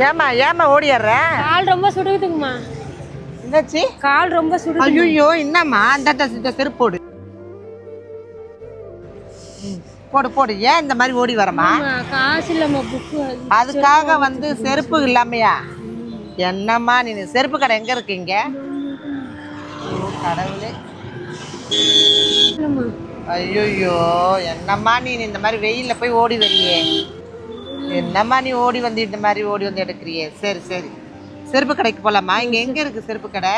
ஏமா ஏமா ஓடிடுற கால் ரொம்ப சுடுகுதுங்கம்மா. என்னாச்சு? கால் ரொம்ப சுடு ஐயோ என்னம்மா? அந்த இந்த- செருப்பு போடு. போடு ஏன் இந்த மாதிரி ஓடி வரமா காசு இல்லம்மா புக்கு அதுக்காக வந்து செருப்பு இல்லாமையா? என்னம்மா நீ செருப்பு கடை எங்க இருக்கீங்க கடவுளே. ஐயோ என்னம்மா நீ இந்த மாதிரி வெயில்ல போய் ஓடி வரியே என்னம்மா நீ ஓடி வந்து இந்த மாதிரி ஓடி வந்து எடுக்கிறியே? சரி சரி. செருப்பு கடைக்கு போலாமா? இங்க எங்க இருக்கு செருப்பு கடை?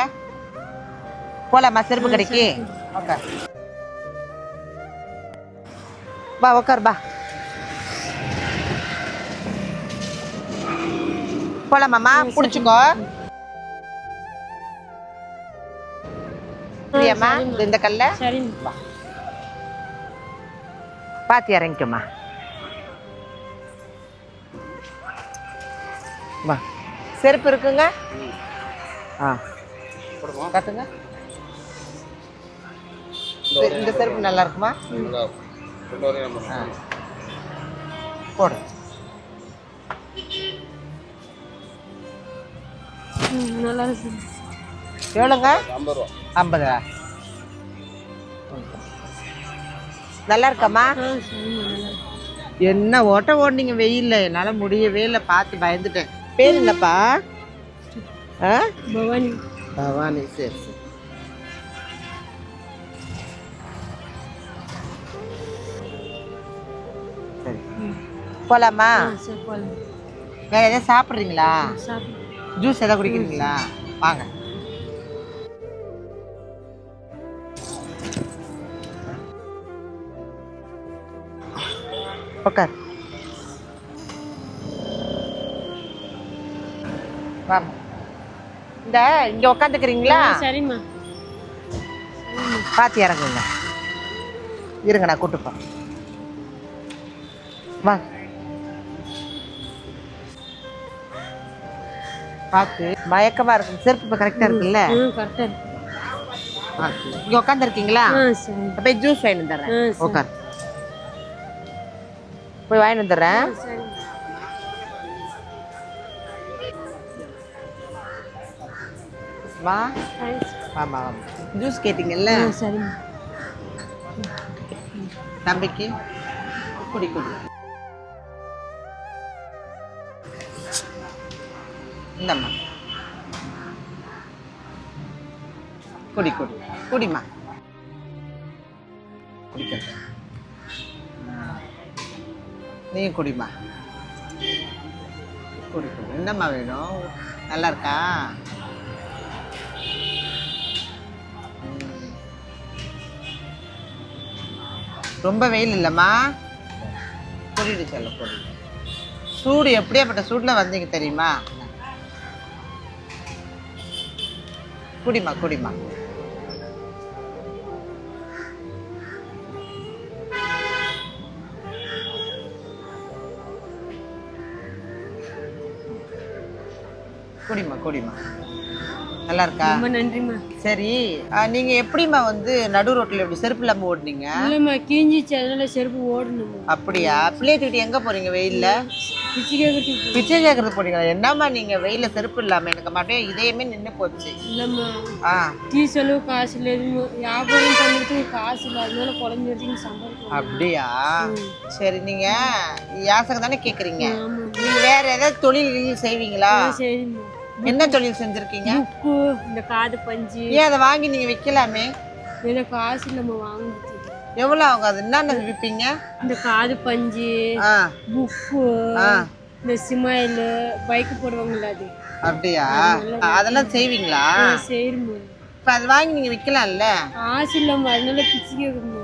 போலாமா செருப்பு கடைக்கு? உட்கார் பா உட்கார் பா போலாமாம்மா? பிடிச்சிக்கோ. சரியாம்மா இந்த- கல்ல. சரிம்மா. பார்த்து வா. செருப்பு இருக்குங்க. ஆ. காட்டுங்க. சரி, இந்த செருப்பு நல்லா இருக்குமா? ஆ. போடு. நல்லா இருக்கு. எவ்வளோங்க? ஐம்பதா? நல்லா இருக்காம்மா? ஆ சரிம்மா நல்லா இருக்கு. என்ன ஓட்ட ஓடுனீங்க வெயில்ல. என்னால் முடியவே இல்லை. பார்த்து பயந்துட்டேன். பேர் என்னப்பா? ஆ? பவானி. பவானி சரி சரி. சரி. போகலாம் வேற எதாவது சாப்பிட்றீங்களா? சாப்பிடு ஜூஸ் எதாவது குடிக்கிறீங்களா? வாங்க. உட்கார் வாங்க இந்த இங்க உட்காந்துக்கிறீங்களா சரிம்மா. பார்த்து இறங்குங்க. இருங்க நான் கூட்டு போறேன். வா. பார்த்து மயக்கமா இருக்கு செருப்பு இப்போ கரெக்டாக இருக்குல்ல? கரெக்டாக இருக்கு. இங்கே உட்காந்துருக்கீங்களா ஆ சரி. போய் ஜூஸ் வாங்கி வந்துடுறேன். உட்கார் போய் வாங்கி வந்துடுறேன். வா. ஆமா ஆமா ஜூஸ் கேட்டிங்கல்ல? சரிம்மா. தம்பிக்கு? குடி குடி. இந்தம்மா. குடி குடி. குடிமா குடிக்க. நீ குடிமா குடி குடி. என்னம்மா வேணும்? நல்லா இருக்கா? ரொம்ப வெயில் இல்லைம்மா. புரியுது செல்ல புரியுது. சூடு எப்படியாப்பட்ட சூடில் வந்தீங்க தெரியுமா? குடிமா குடிமா குடிமா குடிமா நல்லா இருக்கா ரொம்ப நன்றிம்மா. சரி நீங்க எப்படிம்மா வந்து நடு ரோட்ல இப்படி செருப்பு இல்லாம ஓடுனீங்க? இல்லைம்மா கீஞ்சிச்சு அதனால செருப்பு ஓடணும்மா. அப்படியா? பிள்ளைய தூக்கிட்டு எங்க போறீங்க வெயில்ல? பிச்சு கேட்கறதுக்கு பிச்சை கேட்கறது போறீங்களா? என்னம்மா நீங்க வெயில்ல செருப்பு இல்லாம? எனக்கு மட்டும் இதயமே நின்னு போச்சு. இல்லைம்மா ஆ. டீ செலவு காசு இல்லை வியாபாரம் பண்ணுறதுக்கு காசு இல்லை அதனால குழந்தைங்க சம்பாதிக்கணும் அப்படியா? சரி நீங்க யாசகம் தானே கேக்குறீங்க? ஆமாம் நீங்க வேற ஏதாவது தொழில் செய்வீங்களா? சரிம்மா என்ன தொழில் செஞ்சிருக்கீங்க? புக்கு இந்த காது பஞ்சு. ஏன் அதை வாங்கி நீங்க விக்கலாமே? இதில் காசு நம்ம வாங்குறது எவ்வளவு ஆகும் அது? என்னென்ன விற்பீங்க இந்த காது பஞ்சு ஆ. புக்கு ஆ. இந்த சிமாயில் பைக்கு போடுவாங்கல்ல அது. அப்படியா? அதெல்லாம் செய்வீங்களா? சரிம்மா இப்ப அதை வாங்கி நீங்க விக்கலாம்ல? காசு இல்லைம்மா அதனால பிச்சு கேட்கணுமா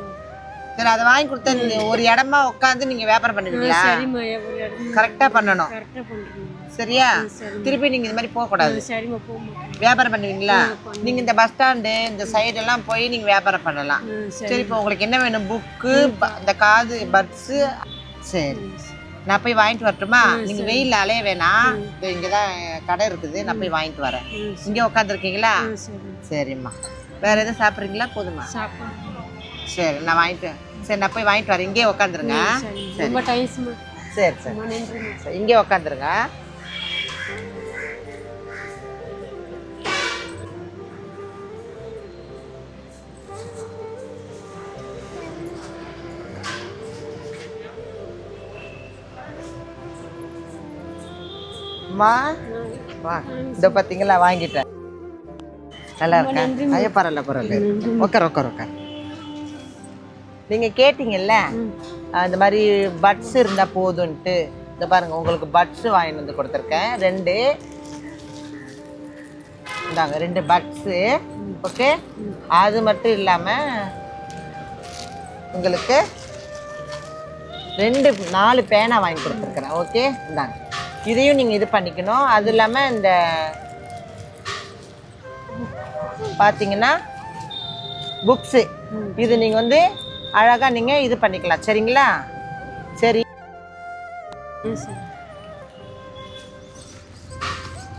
சரி அதை வாங்கி கொடுத்தா நீங்க ஒரு இடமா உட்காந்து நீங்க வியாபாரம் பண்ணுவீங்களா? சரிம்மா ஒரு இடம். கரெக்டா பண்ணணும். கரெக்டாக பண்ணுறீங்க. சரியா? சரி திருப்பி நீங்க இந்த மாதிரி போக கூடாது சரிம்மா போம்மா. வியாபாரம் பண்ணுவீங்களா? நீங்க இந்த பஸ் ஸ்டாண்டு இந்த சைடு எல்லாம் போய் நீங்க வியாபாரம் பண்ணலாம். சரி. இப்போ உங்களுக்கு என்ன வேணும்? புக்கு இந்த காது பட்ஸ் சரி. நான் போய் வாங்கிட்டு வரட்டுமா? நீங்க வெயில்ல அலைய வேணாம். இங்கதான் கடை இருக்குது. நான் போய் வாங்கிட்டு வரேன். இங்கே உட்காந்துருக்கீங்களா சரிம்மா. வேற எதுவும் சாப்பிட்றீங்களா? போதுமா? சரி நான் வாங்கிட்டு சரி நான் போய் வாங்கிட்டு வரேன். இங்கே உட்காந்துருங்க சரி. சரி. சரி இங்கே உட்காந்துருங்க அம்மா. வா இந்த பார்த்தீங்களா வாங்கிட்டேன். நல்லா இருக்கா? ஐயோ பரவாயில்ல பரவாயில்ல. உட்கார் உட்கார் உட்கார். நீங்கள் கேட்டீங்கல்ல இந்த மாதிரி பட்ஸ் இருந்தால் போதும்ன்ட்டு. இந்த பாருங்க உங்களுக்கு பட்ஸ் வாங்கிட்டு வந்து கொடுத்துருக்கேன். ரெண்டு. இந்தாங்க ரெண்டு பட்ஸு ஓகே? அது மட்டும் இல்லாமல் உங்களுக்கு ரெண்டு நாலு பேனா வாங்கி கொடுத்துருக்குறேன். ஓகே? இந்தாங்க. இதையும் நீங்கள் இது பண்ணிக்கணும். அது இல்லாமல் இந்த பார்த்தீங்கன்னா புக்ஸு இது நீங்கள் வந்து அழகாக நீங்கள் இது பண்ணிக்கலாம். சரிங்களா? சரி.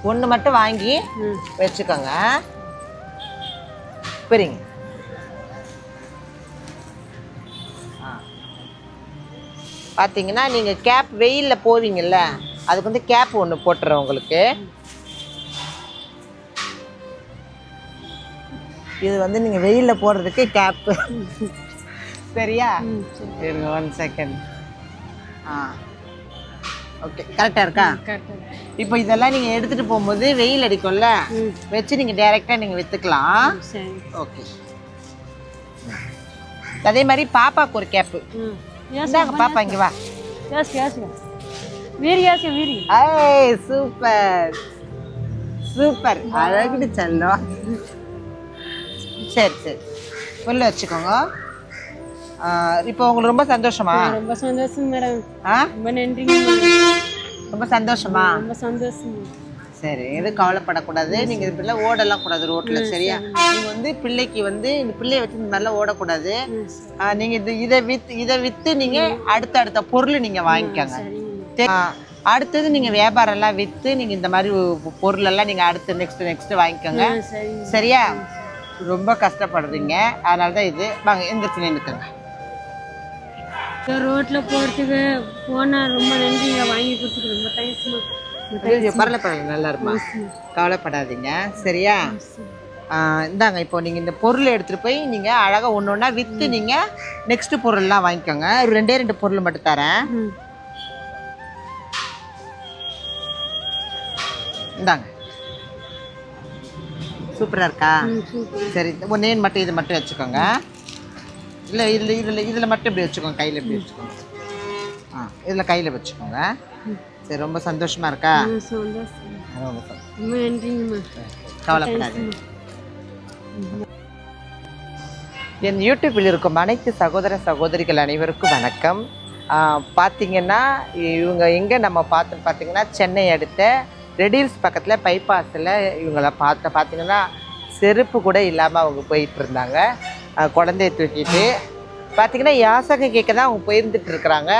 ஒன்று மட்டும் வாங்கி வச்சுக்கோங்க. புரியுங்க பார்த்தீங்கன்னா நீங்கள் கேப் வெயிலில் போவீங்கள்ல அதுக்கு வந்து கேப் ஒன்று போட்டுறேன் உங்களுக்கு. இது வந்து நீங்கள் வெயிலில் போடுறதுக்கு கேப்பு சரியா? இருங்க ஒன் செகண்ட் ஆ. ஓகே கரெக்டாக இருக்கா? இப்போ இதெல்லாம் நீங்கள் எடுத்துகிட்டு போகும்போது வெயில் அடிக்கும்ல வச்சு நீங்கள் டைரெக்டாக நீங்கள் விற்றுக்கலாம் சரி. ஓகே அதே மாதிரி பாப்பாக்கு ஒரு கேப்பு. பாப்பா இங்கே வா. யாஸ் வீரி. ஐய் சூப்பர். சூப்பர். அழகுடு செல்லம். சரி சரி. உள்ள வச்சுக்கோங்க. இப்போ உங்களுக்கு ரொம்ப சந்தோஷமா? ரொம்ப சந்தோஷம் மேடம். ஆ? ரொம்ப மேடம். ரொம்ப சந்தோஷமா? ரொம்ப சந்தோஷம். சரி எதுவும் கவலைப்படக்கூடாது. நீங்க இது பிள்ளை ஓடலாம் கூடாது ரோட்ல சரியா? நீங்க வந்து பிள்ளைக்கு வந்து இந்த பிள்ளைய வச்சு இந்த மாதிரிலாம் ஓடக்கூடாது. நீங்க இது இதை வித்து இதை வித்து நீங்க அடுத்த அடுத்த பொருள் நீங்க வாங்கிக்கோங்க. அடுத்தது நீங்க வியாபாரம் எல்லாம் வித்து நீங்க இந்த மாதிரி பொருள் எல்லாம் நீங்க அடுத்து நெக்ஸ்ட் நெக்ஸ்ட் வாங்கிக்கோங்க. சரியா? ரொம்ப கஷ்டப்படுறீங்க. அதனால தான் இது. வாங்க எந்திரிச்சு நின்றுக்கோங்க ரோட்டில் போகிறதுக்கு போனால் ரொம்ப நன்றிங்க வாங்கி கொடுத்துக்கு ரொம்ப பரவாயில்ல பரவாயில்ல நல்லா இருமா கவலைப்படாதீங்க. சரியா? இந்தாங்க இப்போ நீங்கள் இந்த பொருளை எடுத்துகிட்டு போய் நீங்கள் அழகாக ஒன்று ஒன்றா விற்று நீங்கள் நெக்ஸ்ட் பொருள்லாம் வாங்கிக்கோங்க. ஒரு ரெண்டே ரெண்டு பொருள் மட்டும் தரேன். இந்தாங்க. சூப்பராக இருக்கா? சரி ஒன்றே மட்டும் இது மட்டும் வச்சுக்கோங்க. இல்லை இதில் இதில் இதில் மட்டும் இப்படி வச்சுக்கோங்க. கையில் இப்படி வச்சுக்கோங்க. ஆ இதில் கையில் வச்சுக்கோங்க. சரி ரொம்ப சந்தோஷமாக இருக்கா? ரொம்ப கவலைப்படாதீங்க. என் யூடியூப்பில் இருக்கும் அனைத்து சகோதர சகோதரிகள் அனைவருக்கும் வணக்கம். பார்த்தீங்கன்னா இவங்க எங்கே நம்ம பார்த்து பார்த்தீங்கன்னா சென்னை அடுத்த ரெடில்ஸ் பக்கத்தில் பைபாஸில் இவங்கள பார்த்த பார்த்தீங்கன்னா செருப்பு கூட இல்லாமல் அவங்க போயிட்டு இருந்தாங்க குழந்தைய தூக்கிட்டு. பார்த்தீங்கன்னா யாசகை கேட்க தான் அவங்க போயிருந்துட்டு இருக்கிறாங்க.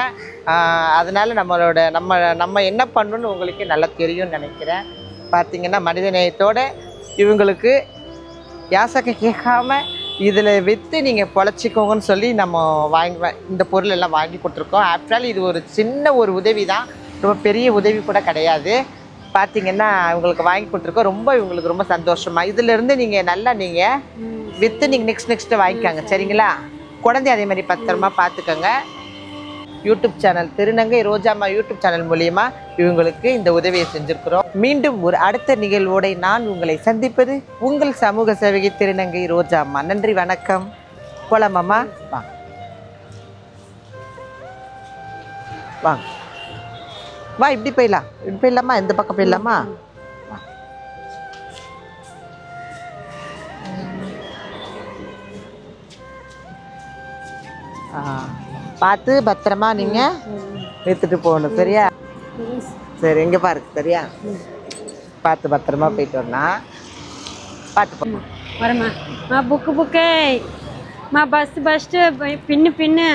அதனால் நம்மளோட நம்ம நம்ம என்ன பண்ணணும்னு உங்களுக்கு நல்லா தெரியும்னு நினைக்கிறேன். பார்த்தீங்கன்னா மனிதநேயத்தோட இவங்களுக்கு யாசகை கேட்காம இதில் விற்று நீங்கள் பொழைச்சிக்கோங்கன்னு சொல்லி நம்ம வாங்கி இந்த பொருள் எல்லாம் வாங்கி கொடுத்துருக்கோம். ஆஃப்டர் ஆல் இது ஒரு சின்ன ஒரு உதவி தான் ரொம்ப பெரிய உதவி கூட கிடையாது. பார்த்தீங்கன்னா இவங்களுக்கு வாங்கி கொடுத்துருக்கோம். ரொம்ப இவங்களுக்கு ரொம்ப சந்தோஷமா. இதுலேருந்து நீங்கள் நல்லா நீங்கள் வித்து விற்று நீங்கள் நெக்ஸ்ட் நெக்ஸ்ட்டு வாங்கிக்கோங்க. சரிங்களா? குழந்தை அதே மாதிரி பத்திரமா பார்த்துக்கோங்க யூடியூப் சேனல் திருநங்கை ரோஜாமா யூடியூப் சேனல் மூலியமா இவங்களுக்கு இந்த உதவியை செஞ்சிருக்கிறோம். மீண்டும் ஒரு அடுத்த நிகழ்வோட நான் உங்களை சந்திப்பது உங்கள் சமூக சேவகி திருநங்கை ரோஜாமா நன்றி வணக்கம். குளமம்மா வாங்க. வாங்க. வா இப்படி போயிடலாம். இப்படி போயிடலாமா? இந்த பக்கம் போயிடலாமா? பார்த்து பத்திரமா நீங்கள் எடுத்துகிட்டு போகணும் சரியா? சரி எங்கே பாருக்கு சரியா? பார்த்து பத்திரமா போயிட்டு வரலாம் பார்த்து போகணும் வரமா புக்கு புக்கு. மா பஸ் பஸ்ட்டு பின்னு பின்னு.